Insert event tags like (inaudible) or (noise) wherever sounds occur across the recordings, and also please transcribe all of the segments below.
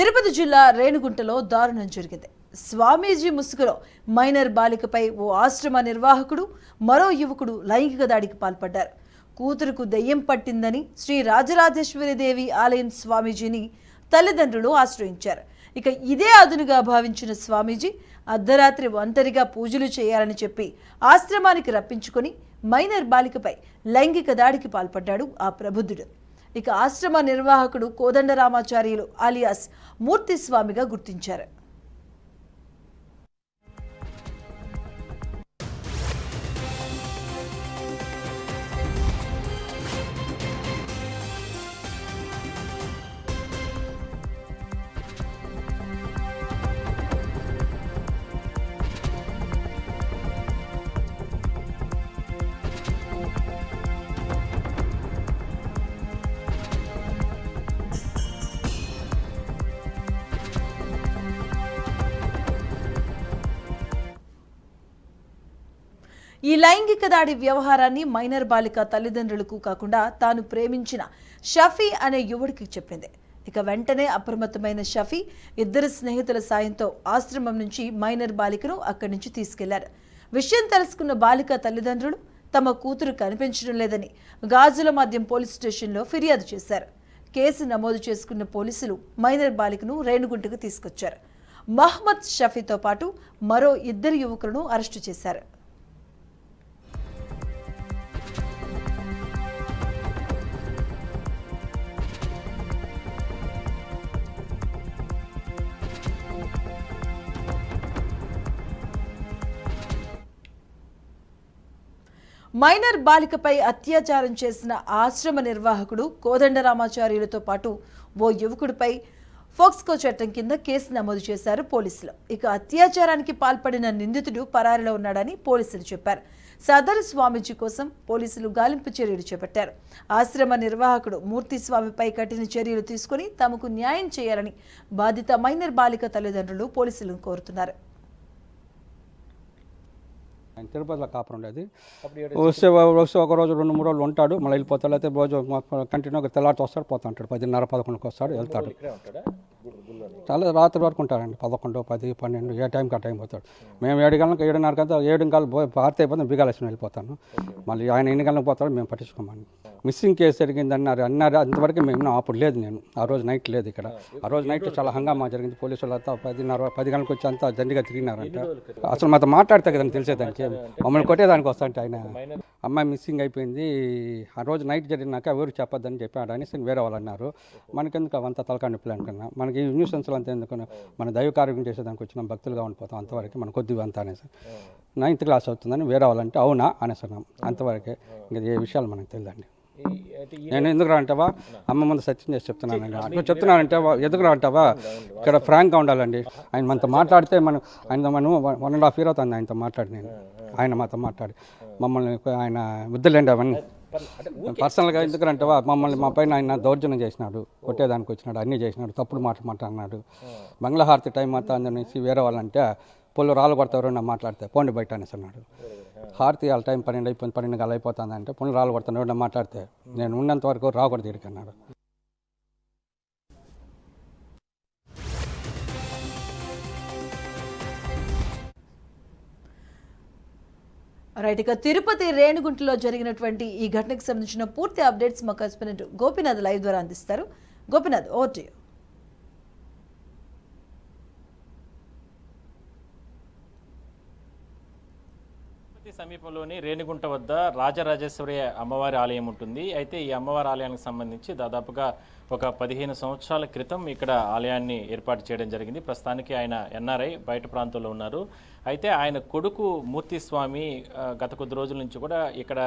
తిరుపతి జిల్లా రేణుగుంటలో దారుణం జరిగింది. స్వామీజీ ముసుగులో మైనర్ బాలికపై ఓ ఆశ్రమ నిర్వాహకుడు మరో యువకుడు లైంగిక దాడికి పాల్పడ్డారు. కూతురుకు దెయ్యం పట్టిందని శ్రీ రాజరాజేశ్వరిదేవి ఆలయం స్వామీజీని తల్లిదండ్రులు ఆశ్రయించారు. ఇక ఇదే అదునుగా భావించిన స్వామీజీ అర్ధరాత్రి ఒంటరిగా పూజలు చేయాలని చెప్పి ఆశ్రమానికి రప్పించుకొని మైనర్ బాలికపై లైంగిక దాడికి పాల్పడ్డాడు ఆ ప్రబుద్ధుడు. ఇక ఆశ్రమ నిర్వాహకుడు కోదండరామాచార్యులు అలియాస్ మూర్తిస్వామిగా గుర్తించారు. ఈ లైంగిక దాడి వ్యవహారాన్ని మైనర్ బాలిక తల్లిదండ్రులకు కాకుండా తాను ప్రేమించిన షఫీ అనే యువడికి చెప్పింది. ఇక వెంటనే అప్రమత్తమైన షఫీ ఇద్దరు స్నేహితుల సాయంతో ఆశ్రమం నుంచి మైనర్ బాలికను అక్కడి నుంచి తీసుకెళ్ళారు. విషయం తెలుసుకున్న బాలిక తల్లిదండ్రులు తమ కూతురు కనిపించడం లేదని గాజుల మద్యం పోలీస్ స్టేషన్లో ఫిర్యాదు చేశారు. కేసు నమోదు చేసుకున్న పోలీసులు మైనర్ బాలికను రేణుగుంటకు తీసుకొచ్చారు. మహమ్మద్ షఫీతో పాటు మరో ఇద్దరు యువకులను అరెస్టు చేశారు. మైనర్ బాలికపై అత్యాచారం చేసిన ఆశ్రమ నిర్వాహకుడు కోదండరామాచార్యులతో పాటు ఓ యువకుడిపై ఫోక్స్కో చట్టం కింద కేసు నమోదు చేశారు పోలీసులు. ఇక అత్యాచారానికి పాల్పడిన నిందితుడు పరారిలో ఉన్నాడని పోలీసులు చెప్పారు. సదరు స్వామీజీ కోసం పోలీసులు గాలింపు చర్యలు చేపట్టారు. ఆశ్రమ నిర్వాహకుడు మూర్తి స్వామిపై కఠిన చర్యలు తీసుకుని తమకు న్యాయం చేయాలని బాధిత మైనర్ బాలిక తల్లిదండ్రులు పోలీసులను కోరుతున్నారు. ఆయన తిరుపతిలో కాపురం ఉండేది వస్తే వస్తే ఒక రోజు రెండు మూడు రోజులు ఉంటాడు. మళ్ళీ వెళ్ళిపోతాడు. అయితే రోజు కంటిన్యూగా తెల్లారితో వస్తాడు పోతుంటాడు పదిన్నర పదకొండుకి వస్తాడు వెళ్తాడు. చాలా రాత్రి వరకు ఉంటాడండి. పదకొండు పది పన్నెండు ఏ టైంకి ఆ టైం పోతాడు. మేము ఏడు గంటలకు ఏడున్నర కంతా ఏడు గంటలు పోయి పార్టీ అయిపోతే బిగాలేసిన వెళ్ళిపోతాను. మళ్ళీ ఆయన ఎన్ని గంటలకు పోతాడో మేము పట్టించుకోమని మిస్సింగ్ కేసు జరిగింది అన్నారు. అన్నారు అంతవరకు మేము అప్పుడు లేదు నేను. ఆ రోజు నైట్ లేదు ఇక్కడ. ఆ రోజు నైట్ చాలా హంగామా జరిగింది. పోలీసులు అంతా పదిన్నర పది గంటలకు వచ్చి అంతా దండిగా తిరిగినారంట అసలు మాతో మాట్లాడితే కదండి తెలిసేదానికి మమ్మల్ని కొట్టేదానికి వస్తాంటే ఆయన. అమ్మాయి మిస్సింగ్ అయిపోయింది. ఆ రోజు నైట్ జరిగినాక ఎవరు చెప్పొద్దని చెప్పాడు అనేసి వేరే వాళ్ళు అన్నారు. మనకెందుకు అవంతా తలకాయ నొప్పులు అనుకున్నా మనకి న్యూసెన్స్లు అంతా ఎందుకు మన దైవ కార్యం చేసేదానికి వచ్చిన. భక్తులుగా ఉండిపోతాం అంతవరకు. మన కొద్దిగా అంతా అనేసి. నైన్త్ క్లాస్ అవుతుందని వేరే వాళ్ళంటే అవునా అనేసి అంతవరకే. ఇంకా ఏ విషయాలు మనకు తెలియదండి. నేను ఎందుకు అంటావా? అమ్మ ముందు సత్యం చేసి చెప్తున్నానండి నువ్వు చెప్తున్నానంటే ఎందుకు అంటావా? ఇక్కడ ఫ్రాంక్గా ఉండాలండి. ఆయన మనతో మాట్లాడితే మనం ఆయన మనం వన్ అండ్ హాఫ్ ఇయర్ అవుతుంది ఆయనతో మాట్లాడి నేను. ఆయన మాతో మాట్లాడి. మమ్మల్ని ఆయన వద్దులేండి అవన్నీ. పర్సనల్గా ఎందుకంటేవా మమ్మల్ని మా పైన ఆయన దౌర్జన్యం చేసినాడు. కొట్టేదానికి వచ్చినాడు అన్నీ చేసినాడు తప్పుడు మాట మాట్లాడినాడు. మంగళహారతి టైం అంతా అనేసి వేరే వాళ్ళంటే పొల్లు రాళ్ళు కొడతారు నా మాట్లాడితే పోండి బయట అనేసి అన్నాడు. హారతి వాళ్ళ టైం పన్నెండు అయిపోయింది పన్నెండు గల అయిపోతుంది అంటే పుణ్య రాళ్ళు కొడతాను మాట్లాడితే నేను ఉన్నంత వరకు రాకూడదు ఇక్కడికి అన్నాడు. రైట్ ఇక తిరుపతి రేణుగుంటలో జరిగినటువంటి ఈ ఘటనకు సంబంధించిన పూర్తి అప్డేట్స్ మా కరెస్పాండెంట్ గోపినాథ్ లైవ్ ద్వారా అందిస్తారు. Gopinath over to you Tirupati సమీపంలోని రేణిగుంట వద్ద రాజరాజేశ్వరి అమ్మవారి ఆలయం ఉంటుంది. అయితే ఈ అమ్మవారి ఆలయానికి సంబంధించి దాదాపుగా ఒక పదిహేను సంవత్సరాల క్రితం ఇక్కడ ఆలయాన్ని ఏర్పాటు చేయడం జరిగింది. ప్రస్తుతానికి ఆయన ఎన్ఆర్ఐ బయట ప్రాంతంలో ఉన్నారు. అయితే ఆయన కొడుకు మూర్తిస్వామి గత కొద్ది రోజుల నుంచి కూడా ఇక్కడ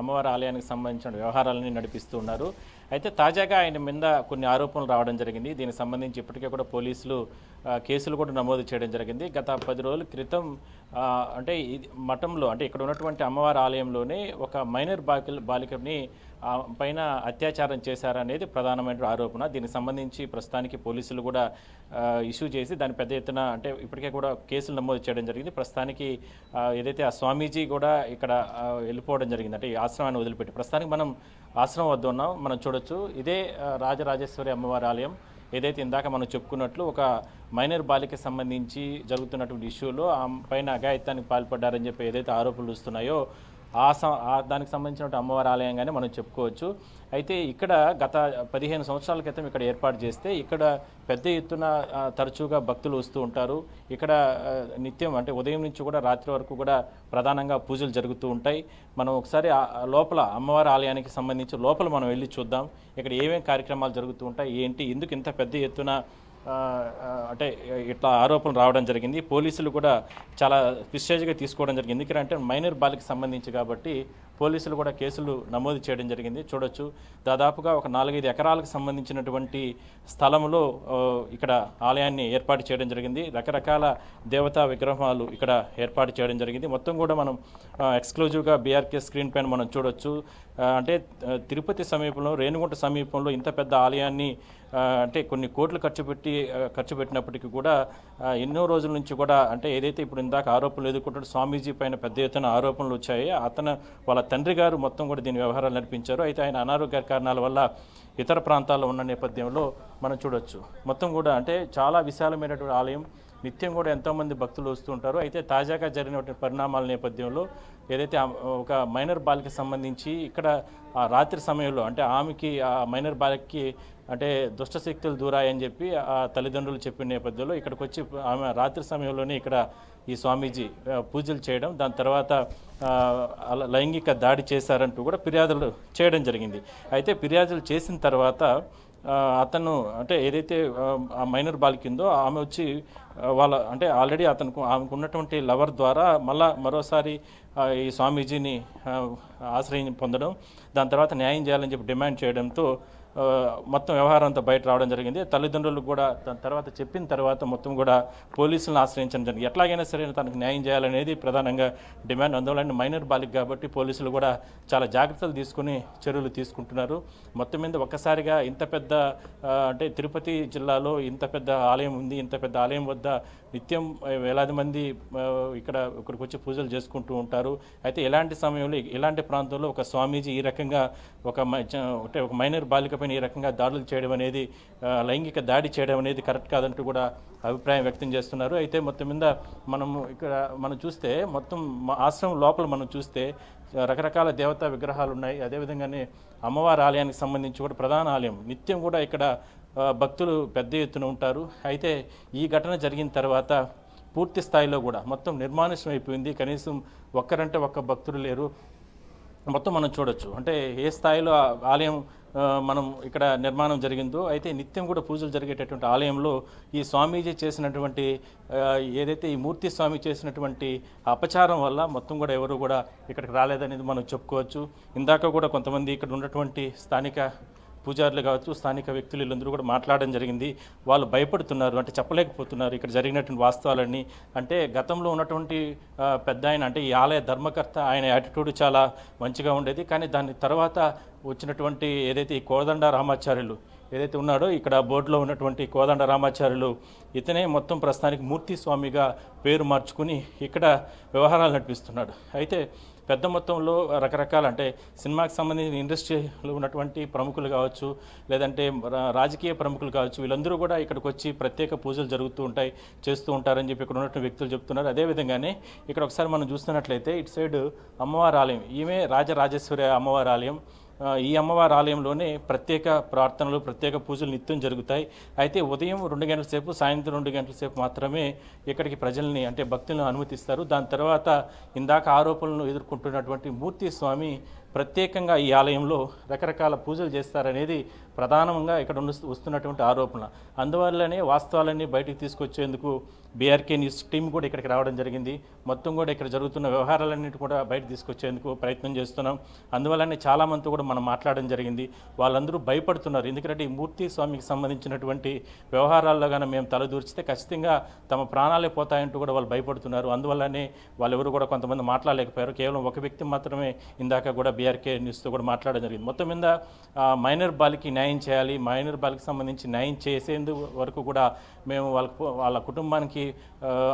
అమ్మవారి ఆలయానికి సంబంధించిన వ్యవహారాలని నడిపిస్తూ ఉన్నారు. అయితే తాజాగా ఆయన మీద కొన్ని ఆరోపణలు రావడం జరిగింది. దీనికి సంబంధించి ఇప్పటికే కూడా పోలీసులు కేసులు కూడా నమోదు చేయడం జరిగింది. గత పది రోజుల క్రితం అంటే ఇది మఠంలో అంటే ఇక్కడ ఉన్నటువంటి అమ్మవారి ఆలయంలోనే ఒక మైనర్ బాలిక బాలికని పైన అత్యాచారం చేశారనేది ప్రధానమైన ఆరోపణ. దీనికి సంబంధించి ప్రస్తుతానికి పోలీసులు కూడా ఇష్యూ చేసి దాని పెద్ద ఎత్తున అంటే ఇప్పటికే కూడా కేసులు నమోదు చేయడం జరిగింది. ప్రస్తుతానికి ఏదైతే ఆ స్వామీజీ కూడా ఇక్కడ వెళ్ళిపోవడం జరిగింది. అంటే ఈ ఆశ్రమాన్ని వదిలిపెట్టి ప్రస్తుతానికి మనం ఆశ్రమం వద్ద ఉన్నాం. మనం చూడొచ్చు. ఇదే రాజరాజేశ్వరి అమ్మవారి ఆలయం. ఏదైతే ఇందాక మనం చెప్పుకున్నట్లు ఒక మైనర్ బాలిక సంబంధించి జరుగుతున్నటువంటి ఇష్యూలో ఆ పైన అఘాయిత్యానికి పాల్పడ్డారని చెప్పి ఏదైతే ఆరోపణలు వస్తున్నాయో ఆ దానికి సంబంధించిన అమ్మవారి ఆలయంగానే మనం చెప్పుకోవచ్చు. అయితే ఇక్కడ గత పదిహేను సంవత్సరాల క్రితం ఇక్కడ ఏర్పాటు చేస్తే ఇక్కడ పెద్ద ఎత్తున తరచుగా భక్తులు వస్తూ ఉంటారు. ఇక్కడ నిత్యం అంటే ఉదయం నుంచి కూడా రాత్రి వరకు కూడా ప్రధానంగా పూజలు జరుగుతూ ఉంటాయి. మనం ఒకసారి లోపల అమ్మవారి ఆలయానికి సంబంధించి లోపల మనం వెళ్ళి చూద్దాం. ఇక్కడ ఏమేమి కార్యక్రమాలు జరుగుతూ ఉంటాయి? ఏంటి? ఎందుకు ఇంత పెద్ద ఎత్తున అంటే ఇట్లా ఆరోపణలు రావడం జరిగింది. పోలీసులు కూడా చాలా పిస్టేజ్గా తీసుకోవడం జరిగింది. ఎందుకంటే మైనర్ బాలికి సంబంధించి కాబట్టి పోలీసులు కూడా కేసులు నమోదు చేయడం జరిగింది. చూడొచ్చు. దాదాపుగా ఒక నాలుగైదు ఎకరాలకు సంబంధించినటువంటి స్థలంలో ఇక్కడ ఆలయాన్ని ఏర్పాటు చేయడం జరిగింది. రకరకాల దేవతా విగ్రహాలు ఇక్కడ ఏర్పాటు చేయడం జరిగింది. మొత్తం కూడా మనం ఎక్స్క్లూజివ్గా బీఆర్కే స్క్రీన్ పైన మనం చూడొచ్చు. అంటే తిరుపతి సమీపంలో రేణుగుంట సమీపంలో ఇంత పెద్ద ఆలయాన్ని అంటే కొన్ని కోట్లు ఖర్చు పెట్టి ఖర్చు పెట్టినప్పటికీ కూడా ఎన్నో రోజుల నుంచి కూడా అంటే ఏదైతే ఇప్పుడు ఇందాక ఆరోపణలు ఎదుర్కొంటాడు స్వామీజీ పైన పెద్ద ఎత్తున ఆరోపణలు వచ్చాయి. అతను వాళ్ళ తండ్రి గారు మొత్తం కూడా దీని వ్యవహారాలు నడిపించారు. అయితే ఆయన అనారోగ్య కారణాల వల్ల ఇతర ప్రాంతాల్లో ఉన్న నేపథ్యంలో మనం చూడొచ్చు. మొత్తం కూడా అంటే చాలా విశాలమైనటువంటి ఆలయం. నిత్యం కూడా ఎంతోమంది భక్తులు వస్తూ ఉంటారు. అయితే తాజాగా జరిగినటువంటి పరిణామాల నేపథ్యంలో ఏదైతే ఒక మైనర్ బాలికి సంబంధించి ఇక్కడ ఆ రాత్రి సమయంలో అంటే ఆమెకి ఆ మైనర్ బాలికకి అంటే దుష్టశక్తులు దూరాయని చెప్పి ఆ తల్లిదండ్రులు చెప్పిన నేపథ్యంలో ఇక్కడికి వచ్చి ఆమె రాత్రి సమయంలోనే ఇక్కడ ఈ స్వామీజీ పూజలు చేయడం దాని తర్వాత అలా లైంగిక దాడి చేశారంటూ కూడా ఫిర్యాదులు చేయడం జరిగింది. అయితే ఫిర్యాదులు చేసిన తర్వాత అతను అంటే ఏదైతే ఆ, మైనర్ బాలికిందో ఆమె వచ్చి వాళ్ళ అంటే ఆల్రెడీ అతను ఆమెకు ఉన్నటువంటి లవర్ ద్వారా మళ్ళా మరోసారి ఈ స్వామీజీని ఆశ్రయం పొందడం దాని తర్వాత న్యాయం చేయాలని చెప్పి డిమాండ్ చేయడంతో మొత్తం వ్యవహారం అంతా బయట రావడం జరిగింది. తల్లిదండ్రులు కూడా దాని తర్వాత చెప్పిన తర్వాత మొత్తం కూడా పోలీసులను ఆశ్రయించడం జరిగింది. ఎట్లాగైనా సరే తనకు న్యాయం చేయాలనేది ప్రధానంగా డిమాండ్. అందువలన మైనర్ బాలిక కాబట్టి పోలీసులు కూడా చాలా జాగ్రత్తలు తీసుకుని చర్యలు తీసుకుంటున్నారు. మొత్తం మీద ఒక్కసారిగా ఇంత పెద్ద అంటే తిరుపతి జిల్లాలో ఇంత పెద్ద ఆలయం ఉంది ఇంత పెద్ద ఆలయం వద్ద నిత్యం వేలాది మంది ఇక్కడ ఇక్కడికి వచ్చి పూజలు చేసుకుంటూ ఉంటారు. అయితే ఎలాంటి సమయంలో ఇలాంటి ప్రాంతంలో ఒక స్వామీజీ ఈ రకంగా ఒక మై- చ- అంటే ఒక మైనర్ బాలికపైన ఈ రకంగా దాడులు చేయడం అనేది లైంగిక దాడి చేయడం అనేది కరెక్ట్ కాదంటూ కూడా అభిప్రాయం వ్యక్తం చేస్తున్నారు. అయితే మొత్తం మీద మనము ఇక్కడ మనం చూస్తే మొత్తం ఆశ్రమం లోపల మనం చూస్తే రకరకాల దేవతా విగ్రహాలు ఉన్నాయి. అదేవిధంగానే అమ్మవారి ఆలయానికి సంబంధించి కూడా ప్రధాన ఆలయం. నిత్యం కూడా ఇక్కడ భక్తులు పెద్ద ఎత్తున ఉంటారు. అయితే ఈ ఘటన జరిగిన తర్వాత పూర్తి స్థాయిలో కూడా మొత్తం నిర్మానుష్యం అయిపోయింది. కనీసం ఒక్కరంటే ఒక్క భక్తులు లేరు. మొత్తం మనం చూడొచ్చు. అంటే ఏ స్థాయిలో ఆలయం మనం ఇక్కడ నిర్మాణం జరిగిందో అయితే నిత్యం కూడా పూజలు జరిగేటటువంటి ఆలయంలో ఈ స్వామీజీ చేసినటువంటి ఏదైతే ఈ మూర్తి స్వామి చేసినటువంటి అపచారం వల్ల మొత్తం కూడా ఎవరు కూడా ఇక్కడికి రాలేదనేది మనం చెప్పుకోవచ్చు. ఇందాక కూడా కొంతమంది ఇక్కడ ఉన్నటువంటి స్థానిక పూజారులు కావచ్చు స్థానిక వ్యక్తులు వీళ్ళందరూ కూడా మాట్లాడడం జరిగింది. వాళ్ళు భయపడుతున్నారు అంటే చెప్పలేకపోతున్నారు. ఇక్కడ జరిగినటువంటి వాస్తవాలన్నీ. అంటే గతంలో ఉన్నటువంటి పెద్ద ఆయన అంటే ఈ ఆలయ ధర్మకర్త ఆయన యాటిట్యూడ్ చాలా మంచిగా ఉండేది. కానీ దాని తర్వాత వచ్చినటువంటి ఏదైతే ఈ కోదండ రామాచార్యులు ఏదైతే ఉన్నాడో ఇక్కడ బోర్డులో ఉన్నటువంటి కోదండ రామాచార్యులు ఇతనే మొత్తం ప్రస్తుతానికి మూర్తి స్వామిగా పేరు మార్చుకుని ఇక్కడ వ్యవహారాలు నడిపిస్తున్నాడు. అయితే పెద్ద మొత్తంలో రకరకాల అంటే సినిమాకి సంబంధించిన ఇండస్ట్రీలో ఉన్నటువంటి ప్రముఖులు కావచ్చు లేదంటే రా- రాజకీయ ప్రముఖులు కావచ్చు వీళ్ళందరూ కూడా ఇక్కడికి వచ్చి ప్రత్యేక పూజలు జరుగుతూ ఉంటాయి చేస్తూ ఉంటారని చెప్పి ఇక్కడ ఉన్నటువంటి వ్యక్తులు చెప్తున్నారు. అదేవిధంగానే ఇక్కడ ఒకసారి మనం చూస్తున్నట్లయితే ఇటు సైడ్ అమ్మవారి ఆలయం ఈమె రాజరాజేశ్వరి అమ్మవారి ఆలయం. ఈ అమ్మవారి ఆలయంలోనే ప్రత్యేక ప్రార్థనలు ప్రత్యేక పూజలు నిత్యం జరుగుతాయి. అయితే ఉదయం రెండు గంటల సేపు సాయంత్రం రెండు గంటల సేపు మాత్రమే ఇక్కడికి ప్రజల్ని అంటే భక్తులను అనుమతిస్తారు. దాని తర్వాత ఇందాక ఆరోపణలను ఎదుర్కొంటున్నటువంటి మూర్తి స్వామి ప్రత్యేకంగా ఈ ఆలయంలో రకరకాల పూజలు చేస్తారనేది ప్రధానంగా ఇక్కడ ఉన్న వస్తున్నటువంటి ఆరోపణ. అందువల్లనే వాస్తవాలన్నీ బయటికి తీసుకొచ్చేందుకు బీఆర్కే న్యూస్ టీం కూడా ఇక్కడికి రావడం జరిగింది. మొత్తం కూడా ఇక్కడ జరుగుతున్న వ్యవహారాలన్నిటి కూడా బయట తీసుకొచ్చేందుకు ప్రయత్నం చేస్తున్నాం. అందువల్లనే చాలామందితో కూడా మనం మాట్లాడడం జరిగింది. వాళ్ళందరూ భయపడుతున్నారు. ఎందుకంటే ఈ మూర్తి స్వామికి సంబంధించినటువంటి వ్యవహారాల్లో కానీ మేము తలదూర్చితే ఖచ్చితంగా తమ ప్రాణాలే పోతాయంటూ కూడా వాళ్ళు భయపడుతున్నారు. అందువల్లనే వాళ్ళెవరు కూడా కొంతమంది మాట్లాడలేకపోయారు. కేవలం ఒక వ్యక్తి మాత్రమే ఇందాక కూడా వీఆర్కే న్యూస్తో కూడా మాట్లాడడం జరిగింది. మొత్తం మీద మైనర్ బాలికి న్యాయం చేయాలి మైనర్ బాలికి సంబంధించి న్యాయం చేసేందుకు వరకు కూడా మేము వాళ్ళ వాళ్ళ కుటుంబానికి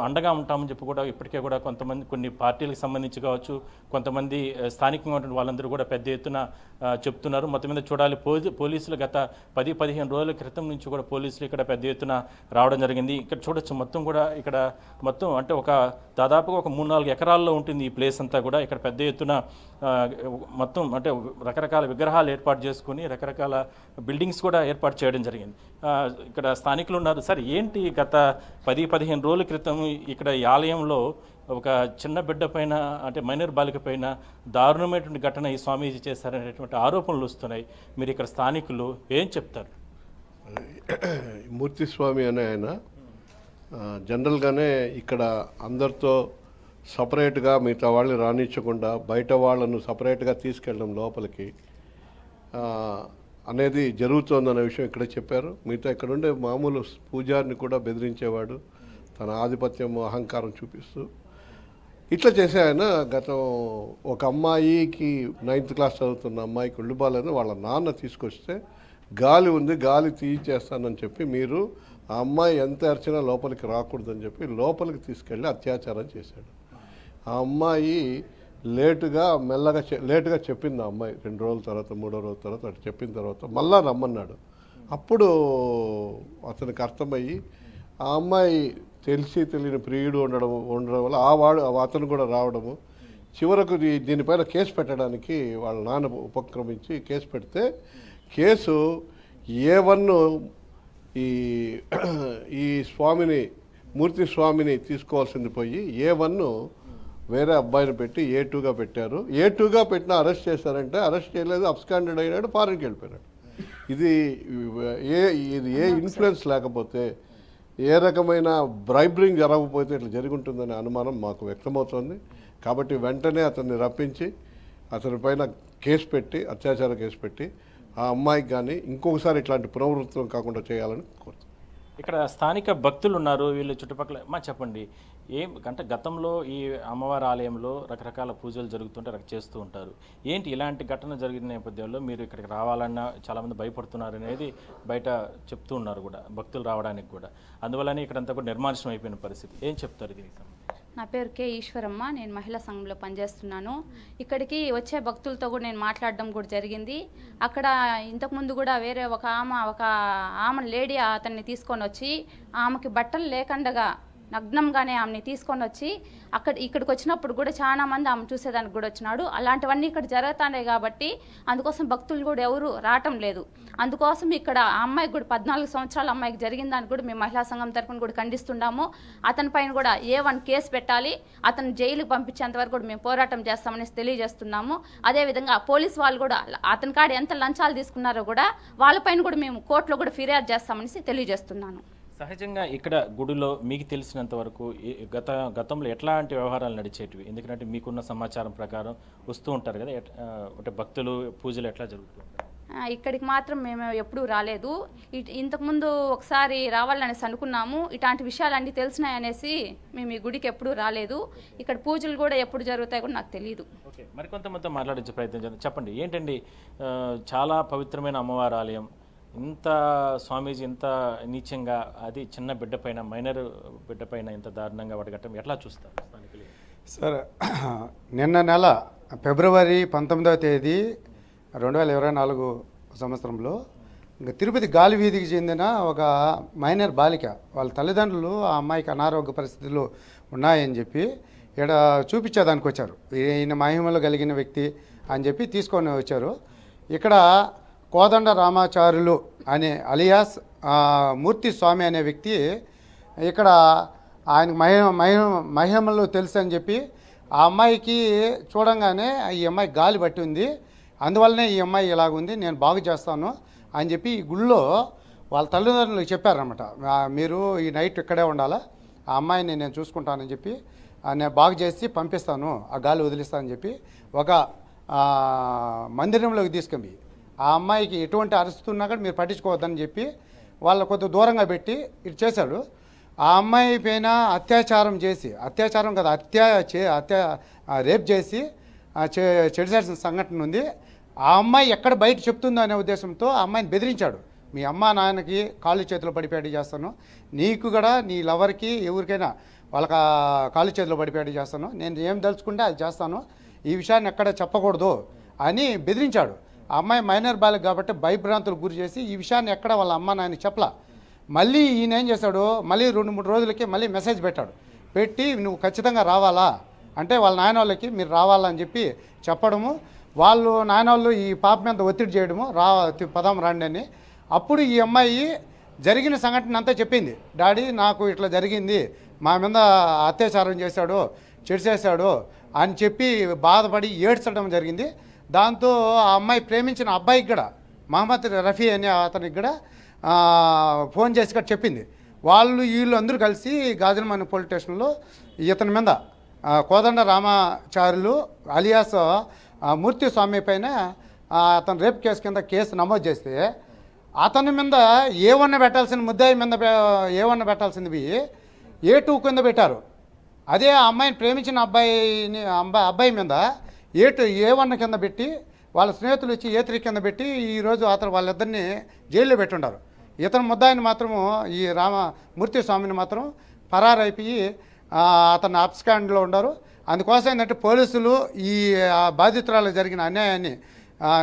అండగా ఉంటామని చెప్పి కూడా ఇప్పటికే కూడా కొంతమంది కొన్ని పార్టీలకు సంబంధించి కావచ్చు కొంతమంది స్థానికంగా ఉన్న వాళ్ళందరూ కూడా పెద్ద ఎత్తున చెప్తున్నారు. మొత్తం మీద చూడాలి పోలీసులు గత పది పదిహేను రోజుల క్రితం నుంచి కూడా పోలీసులు ఇక్కడ పెద్ద ఎత్తున రావడం జరిగింది. ఇక్కడ చూడొచ్చు మొత్తం కూడా ఇక్కడ మొత్తం అంటే ఒక దాదాపుగా ఒక మూడు నాలుగు ఎకరాల్లో ఉంటుంది ఈ ప్లేస్ అంతా కూడా. ఇక్కడ పెద్ద ఎత్తున మొత్తం అంటే రకరకాల విగ్రహాలు ఏర్పాటు చేసుకుని రకరకాల బిల్డింగ్స్ కూడా ఏర్పాటు చేయడం జరిగింది. ఇక్కడ స్థానికులు ఉన్నారు. సార్ ఏంటి గత పది పదిహేను రోజుల క్రితం ఇక్కడ ఈ ఆలయంలో ఒక చిన్న బిడ్డ పైన అంటే మైనర్ బాలిక పైన దారుణమైనటువంటి ఘటన ఈ స్వామీజీ చేశారనేటువంటి ఆరోపణలు వస్తున్నాయి. మీరు ఇక్కడ స్థానికులు ఏం చెప్తారు? మూర్తి స్వామి అనే ఆయన జనరల్గానే ఇక్కడ అందరితో సపరేట్గా మిగతా వాళ్ళని రానిచ్చకుండా బయట వాళ్ళను సపరేట్గా తీసుకెళ్ళడం లోపలికి అనేది జరుగుతోందనే విషయం ఇక్కడ చెప్పారు. మిగతా ఇక్కడ ఉండే మామూలు పూజారిని కూడా బెదిరించేవాడు. తన ఆధిపత్యం అహంకారం చూపిస్తూ. ఇట్లా చేసే ఆయన గతం ఒక అమ్మాయికి నైన్త్ క్లాస్ చదువుతున్న అమ్మాయికి ఒళ్ళుబాలని వాళ్ళ నాన్న తీసుకొస్తే గాలి ఉంది గాలి తీయించేస్తానని చెప్పి మీరు ఆ అమ్మాయి ఎంత అరిచినా లోపలికి రాకూడదని చెప్పి లోపలికి తీసుకెళ్ళి అత్యాచారం చేశాడు. ఆ అమ్మాయి లేటుగా మెల్లగా చె- లేటుగా చెప్పింది ఆ అమ్మాయి. రెండు రోజుల తర్వాత మూడో రోజుల తర్వాత అటు చెప్పిన తర్వాత మళ్ళా రమ్మన్నాడు. అప్పుడు అతనికి అర్థమయ్యి ఆ అమ్మాయి తెలిసి తెలియని ప్రియుడు ఉండడం ఉండడం వల్ల ఆ వాడు అతను కూడా రావడము. చివరకు దీనిపైన కేసు పెట్టడానికి వాళ్ళ నాన్న ఉపక్రమించి కేసు పెడితే కేసు ఏ వన్ ఈ (clears throat) ఈ స్వామిని మూర్తి స్వామిని తీసుకోవాల్సింది పోయి ఏ వన్ను వేరే అబ్బాయిని పెట్టి ఏ టూగా పెట్టారు? ఏ టూగా పెట్టినా అరెస్ట్ చేశారంటే అరెస్ట్ చేయలేదు అబ్స్కాండెడ్ అయినాడు ఫారెన్కి వెళ్ళిపోయినాడు ఇది ఏ ఇది ఏ ఇన్ఫ్లుయెన్స్ లేకపోతే ఏ రకమైన బ్రైబ్రింగ్ జరగకపోతే ఇట్లా జరుగుంటుందనే అనుమానం మాకు వ్యక్తమవుతోంది. కాబట్టి వెంటనే అతన్ని రప్పించి అతని పైన కేసు పెట్టి అత్యాచార కేసు పెట్టి ఆ అమ్మాయికి కానీ ఇంకొకసారి ఇట్లాంటి పునరావృతం కాకుండా చేయాలని కోరుతున్నాను ఇక్కడ స్థానిక భక్తులు ఉన్నారు వీళ్ళు చుట్టుపక్కల. మా చెప్పండి. ఏం అంటే గతంలో ఈ అమ్మవారి ఆలయంలో రకరకాల పూజలు జరుగుతుంటే చేస్తూ ఉంటారు. ఏంటి ఇలాంటి ఘటన జరిగిన నేపథ్యంలో మీరు ఇక్కడికి రావాలన్నా చాలామంది భయపడుతున్నారు అనేది బయట చెప్తూ ఉన్నారు కూడా భక్తులు రావడానికి కూడా. అందువల్లనే ఇక్కడంతా కూడా నిర్మానుష్యం అయిపోయిన పరిస్థితి. ఏం చెప్తారు దీనికి నా పేరు కే ఈశ్వరమ్మ నేను మహిళా సంఘంలో పనిచేస్తున్నాను. ఇక్కడికి వచ్చే భక్తులతో కూడా నేను మాట్లాడడం కూడా జరిగింది. అక్కడ ఇంతకుముందు కూడా వేరే ఒక ఆమె ఒక ఆమె లేడీ అతన్ని తీసుకొని వచ్చి ఆమెకి బట్టలు లేకుండగా నగ్నంగానే ఆమెని తీసుకొని వచ్చి అక్కడ ఇక్కడికి వచ్చినప్పుడు కూడా చాలా మంది ఆమె చూసేదానికి కూడా వచ్చినాడు. అలాంటివన్నీ ఇక్కడ జరుగుతున్నాయి కాబట్టి అందుకోసం భక్తులు కూడా ఎవరు రావటం లేదు. అందుకోసం ఇక్కడ ఆ అమ్మాయికి కూడా పద్నాలుగు సంవత్సరాల అమ్మాయికి జరిగిన దానికి కూడా మేము మహిళా సంఘం తరఫున కూడా ఖండిస్తున్నాము. అతని పైన కూడా ఏ వన్ కేసు పెట్టాలి అతను జైలుకి పంపించేంత వరకు కూడా మేము పోరాటం చేస్తామనేసి తెలియజేస్తున్నాము. అదేవిధంగా పోలీస్ వాళ్ళు కూడా అతని కాడ ఎంత లంచాలు తీసుకున్నారో కూడా వాళ్ళపైన కూడా మేము కోర్టులో కూడా ఫిర్యాదు చేస్తామనేసి తెలియజేస్తున్నాను. సహజంగా ఇక్కడ గుడిలో మీకు తెలిసినంత వరకు గత గతంలో ఎట్లాంటి వ్యవహారాలు నడిచేటివి? ఎందుకంటే మీకున్న సమాచారం ప్రకారం వస్తూ ఉంటారు కదా అంటే భక్తులు పూజలు ఎట్లా జరుగుతూ ఇక్కడికి మాత్రం మేము ఎప్పుడూ రాలేదు. ఇంతకుముందు ఒకసారి రావాలనేసి అనుకున్నాము. ఇట్లాంటి విషయాలన్నీ తెలిసినాయనేసి మేము ఈ గుడికి ఎప్పుడూ రాలేదు. ఇక్కడ పూజలు కూడా ఎప్పుడు జరుగుతాయో కూడా నాకు తెలియదు ఓకే మరికొంతమందితో మాట్లాడించే ప్రయత్నం చేద్దాం. చెప్పండి ఏంటండి చాలా పవిత్రమైన అమ్మవారి ఆలయం ఇంత స్వామీజీ ఇంత నీచంగా అది చిన్న బిడ్డ పైన మైనర్ బిడ్డ పైన ఇంత దారుణంగా వడగట్టం ఎట్లా చూస్తారు? సార్ నిన్న నెల ఫిబ్రవరి పంతొమ్మిదవ తేదీ రెండు వేల ఇరవై నాలుగు సంవత్సరంలో ఇంకా తిరుపతి గాలి వీధికి చెందిన ఒక మైనర్ బాలిక వాళ్ళ తల్లిదండ్రులు ఆ అమ్మాయికి అనారోగ్య పరిస్థితులు ఉన్నాయని చెప్పి ఇక్కడ చూపించేదానికి వచ్చారు. ఈయన మహిమలు కలిగిన వ్యక్తి అని చెప్పి తీసుకొని వచ్చారు. ఇక్కడ కోదండ రామాచార్యులు అనే అలియాస్ మూర్తి స్వామి అనే వ్యక్తి ఇక్కడ ఆయనకు మహి మహి మహిమలు తెలుసు అని చెప్పి ఆ అమ్మాయికి చూడంగానే ఈ అమ్మాయి గాలి పట్టి ఉంది. అందువల్లనే ఈ అమ్మాయి ఇలాగుంది నేను బాగు చేస్తాను అని చెప్పి ఈ గుళ్ళో వాళ్ళ తల్లిదండ్రులకు చెప్పారనమాట మీరు ఈ నైట్ ఇక్కడే ఉండాలా ఆ అమ్మాయిని నేను చూసుకుంటానని చెప్పి "ఆ, నేను బాగు చేసి పంపిస్తాను ఆ గాలి వదిలిస్తానని చెప్పి ఒక మందిరంలోకి తీసుకెళ్ళి ఆ అమ్మాయికి ఎటువంటి అరుస్తున్నా కూడా మీరు పట్టించుకోవద్దని చెప్పి వాళ్ళ కొద్ది దూరంగా పెట్టి ఇటు చేశాడు. ఆ అమ్మాయి పైన అత్యాచారం చేసి అత్యాచారం కదా హత్య చే అత్యా రేప్ చేసి చె- చెడిసాల్సిన సంఘటన ఉంది. ఆ అమ్మాయి ఎక్కడ బయట చెప్తుందో అనే ఉద్దేశంతో ఆ అమ్మాయిని బెదిరించాడు. మీ అమ్మ నాన్నకి కాళ్ళు చేతిలో పడిపేట చేస్తాను. నీకు కూడా నీ లవర్కి ఎవరికైనా వాళ్ళకి కాళ్ళు చేతులు పడిపేట చేస్తాను. నేను ఏం దలుచుకుంటే అది చేస్తాను. ఈ విషయాన్ని ఎక్కడ చెప్పకూడదు అని బెదిరించాడు. ఆ అమ్మాయి మైనర్ బాలిక కాబట్టి భయభ్రాంతులకు గురి చేసి ఈ విషయాన్ని ఎక్కడ వాళ్ళ అమ్మ నాయన చెప్పలా. మళ్ళీ ఈయన ఏం చేశాడు? మళ్ళీ రెండు మూడు రోజులకి మళ్ళీ మెసేజ్ పెట్టాడు. పెట్టి నువ్వు ఖచ్చితంగా రావాలా? అంటే వాళ్ళ నాయన వాళ్ళకి మీరు రావాలా అని చెప్పి చెప్పడము. వాళ్ళు నాయన వాళ్ళు ఈ పాప మీద ఒత్తిడి చేయడము. రా పదం రండి అని. అప్పుడు ఈ అమ్మాయి జరిగిన సంఘటన అంతా చెప్పింది. డాడీ నాకు ఇట్లా జరిగింది. మా మీద అత్యాచారం చేశాడు చెడిచేశాడు అని చెప్పి బాధపడి ఏడ్చడం జరిగింది. దాంతో ఆ అమ్మాయి ప్రేమించిన అబ్బాయికి కూడా మహమ్మద్ రఫీ అనే అతనికి కూడా ఫోన్ చేసి కూడా చెప్పింది. వాళ్ళు వీళ్ళు అందరూ కలిసి గాజులమని పోలీస్ స్టేషన్లో ఇతని మీద కోదండ రామాచార్యులు అలియాస్ మూర్తి స్వామి పైన అతను రేప్ కేసు కింద కేసు నమోదు చేస్తే అతని మీద ఏ వన్న పెట్టాల్సిన ముద్దాయి మీద ఏ వన్న పెట్టాల్సింది ఏ టూ కింద పెట్టారు. అదే ఆ అమ్మాయిని ప్రేమించిన అబ్బాయిని అబ్బాయి అబ్బాయి మీద ఏ ఏ వన్ కింద పెట్టి వాళ్ళ స్నేహితులు ఇచ్చి ఏ త్రీ కింద పెట్టి ఈరోజు అతను వాళ్ళిద్దరిని జైల్లో పెట్టుండారు. ఇతను ముద్దాయిని మాత్రము ఈ రామ మూర్తి స్వామిని మాత్రం పరారైపోయి అతను అప్స్కాండ్లో ఉన్నారు అందుకోసం ఏంటంటే పోలీసులు ఈ బాధితురాలు జరిగిన అన్యాయాన్ని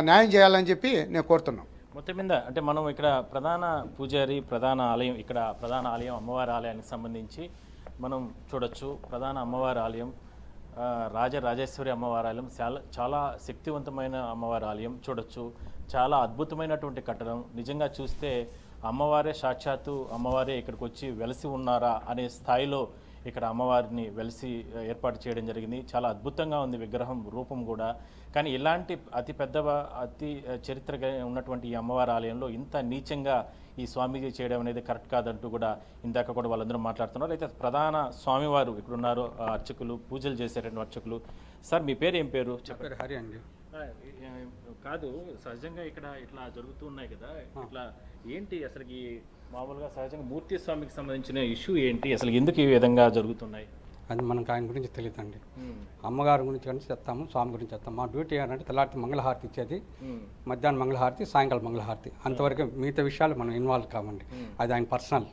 న్యాయం చేయాలని చెప్పి నేను కోరుతున్నాను. మొత్తం మీద అంటే మనం ఇక్కడ ప్రధాన పూజారి ప్రధాన ఆలయం ఇక్కడ ప్రధాన ఆలయం అమ్మవారి ఆలయానికి సంబంధించి మనం చూడొచ్చు. ప్రధాన అమ్మవారి ఆలయం రాజరాజేశ్వరి అమ్మవారి ఆలయం చాలా చాలా శక్తివంతమైన అమ్మవారి ఆలయం చూడొచ్చు. చాలా అద్భుతమైనటువంటి కట్టడం. నిజంగా చూస్తే అమ్మవారే సాక్షాత్తు అమ్మవారే ఇక్కడికి వచ్చి వెలసి ఉన్నారా అనే స్థాయిలో ఇక్కడ అమ్మవారిని వెలిసి ఏర్పాటు చేయడం జరిగింది. చాలా అద్భుతంగా ఉంది విగ్రహం రూపం కూడా. కానీ ఇలాంటి అతి పెద్ద అతి ఆ, చరిత్రగా ఉన్నటువంటి ఈ అమ్మవారి ఆలయంలో ఇంత నీచంగా ఈ స్వామీజీ చేయడం అనేది కరెక్ట్ కాదంటూ కూడా ఇందాక కూడా వాళ్ళందరూ మాట్లాడుతున్నారు. అయితే ప్రధాన స్వామివారు ఇక్కడ ఉన్నారు అర్చకులు పూజలు చేసేటువంటి అర్చకులు. సార్ మీ పేరు ఏం పేరు? చెప్పండి. పేరు హరి అండి. కాదు సహజంగా ఇక్కడ ఇట్లా జరుగుతూ ఉన్నాయి కదా. ఇట్లా ఏంటి అసలుకి మామూలుగా సహజంగా మూర్తి స్వామికి సంబంధించిన ఇష్యూ ఏంటి? అసలు ఎందుకు ఈ విధంగా జరుగుతున్నాయి? అది మనకు ఆయన గురించి తెలియదండి. అమ్మగారి గురించి కానీ చెప్తాము స్వామి గురించి చెప్తాము. మా డ్యూటీ ఏంటంటే తెల్లారి మంగళహారతి ఇచ్చేది మధ్యాహ్నం మంగళహారతి సాయంకాలం మంగళహారతి. అంతవరకు మిగతా విషయాలు మనం ఇన్వాల్వ్ కావండి. అది ఆయన పర్సనల్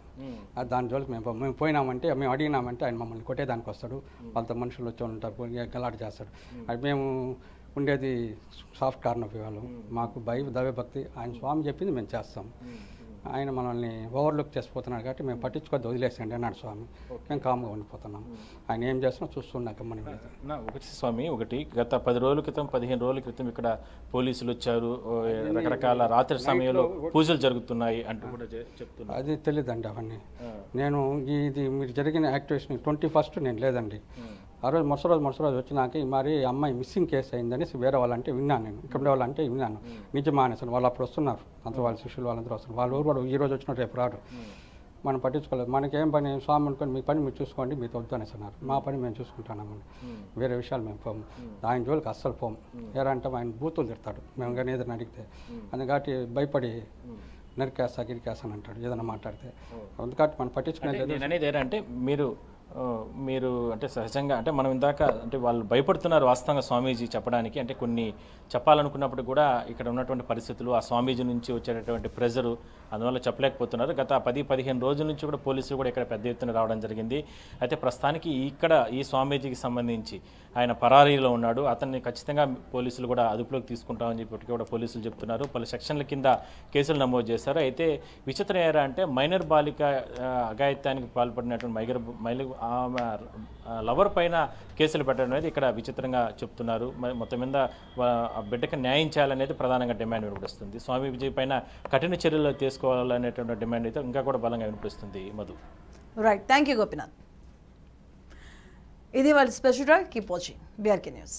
అది దాని జోలికి మేము. మేము పోయినామంటే మేము అడిగినామంటే ఆయన మమ్మల్ని కొట్టేదానికి వస్తాడు వాళ్ళతో మనుషులు వచ్చి ఉంటారు గలాట చేస్తాడు. అది మేము ఉండేది సాఫ్ట్ కార్నర్ వాళ్ళు మాకు భయ దైవభక్తి ఆయన స్వామి చెప్పింది మేము చేస్తాం. ఆయన మనల్ని ఓవర్లుక్ చేసిపోతున్నాడు కాబట్టి మేము పట్టించుకోవద్దు వదిలేసండి అన్నాడు స్వామి. మేము కామ్గా ఉండిపోతున్నాం. ఆయన ఏం చేస్తున్నా చూస్తున్నాక మనం నా ఒకటి స్వామి ఒకటి. గత పది రోజుల క్రితం పదిహేను రోజుల క్రితం ఇక్కడ పోలీసులు వచ్చారు. రకరకాల రాత్రి సమయంలో పూజలు జరుగుతున్నాయి అంటూ కూడా చెప్తున్నారు. అది తెలియదండి అవన్నీ. నేను ఇది మీరు జరిగిన యాక్టివేషన్ ట్వంటీ ఫస్ట్ నేను లేదండి. ఆ రోజు మరుస రోజు మరుస రోజు వచ్చినాక ఈ మరి అమ్మాయి మిస్సింగ్ కేసు అయిందని వేరే వాళ్ళంటే విన్నాను నేను. ఇక్కడ వాళ్ళంటే విన్నాను. నిజమా అనేసి వాళ్ళు అప్పుడు వస్తున్నారు. అంత వాళ్ళ శిష్యులు వాళ్ళందరూ వస్తున్నారు. వాళ్ళు ఊరు కూడా ఈ రోజు వచ్చిన రేపు రాడు మనం పట్టించుకోలేదు. మనకేం పని స్వామి అనుకొని మీ పని మీరు చూసుకోండి మీతో వద్దు అనేసి అన్నారు. మా పని మేము చూసుకుంటున్నామని వేరే విషయాలు మేము పోము. ఆయన జోలికి అస్సలు పోము. ఏరంటే ఆయన బూతులు తిడతాడు. మేము కానీ ఏదైనా అడిగితే. అందుకటి భయపడి నరికేస్తా గిరికేస్తా అని అంటాడు. ఏదైనా మాట్లాడితే. అందుకటి మనం పట్టించుకునేది అనేది ఏంటంటే మీరు మీరు అంటే సహజంగా అంటే మనం ఇందాక అంటే వాళ్ళు భయపడుతున్నారు వాస్తవంగా స్వామీజీ చెప్పడానికి. అంటే కొన్ని చెప్పాలనుకున్నప్పుడు కూడా ఇక్కడ ఉన్నటువంటి పరిస్థితులు ఆ స్వామీజీ నుంచి వచ్చేటటువంటి ప్రెజరు అందువల్ల చెప్పలేకపోతున్నారు. గత పది పదిహేను రోజుల నుంచి కూడా పోలీసులు కూడా ఇక్కడ పెద్ద ఎత్తున రావడం జరిగింది. అయితే ప్రస్తుతానికి ఇక్కడ ఈ స్వామీజీకి సంబంధించి ఆయన పరారీలో ఉన్నాడు. అతన్ని ఖచ్చితంగా పోలీసులు కూడా అదుపులోకి తీసుకుంటామని చెప్పి ఇప్పటికీ కూడా పోలీసులు చెప్తున్నారు. పలు సెక్షన్ల కింద కేసులు నమోదు చేశారు. అయితే విచిత్రం ఏరా అంటే మైనర్ బాలిక అఘాయిత్యానికి పాల్పడినటువంటి మైగర్ మైల ఆమె లవర్ పైన కేసులు పెట్టడం అనేది ఇక్కడ విచిత్రంగా చెప్తున్నారు. మరి మొత్తం మీద బిడ్డకు ఆ బిడ్డకి న్యాయం చేయాలనేది ప్రధానంగా డిమాండ్ వినిపిస్తుంది స్వామి విజయ్ పైన కఠిన చర్యలు తీసుకోవాలనేటువంటి డిమాండ్ అయితే ఇంకా కూడా బలంగా వినిపిస్తుంది Madhu. Right thank you Gopinath ఇది వాళ్ళ special drive keep watching. BRK news.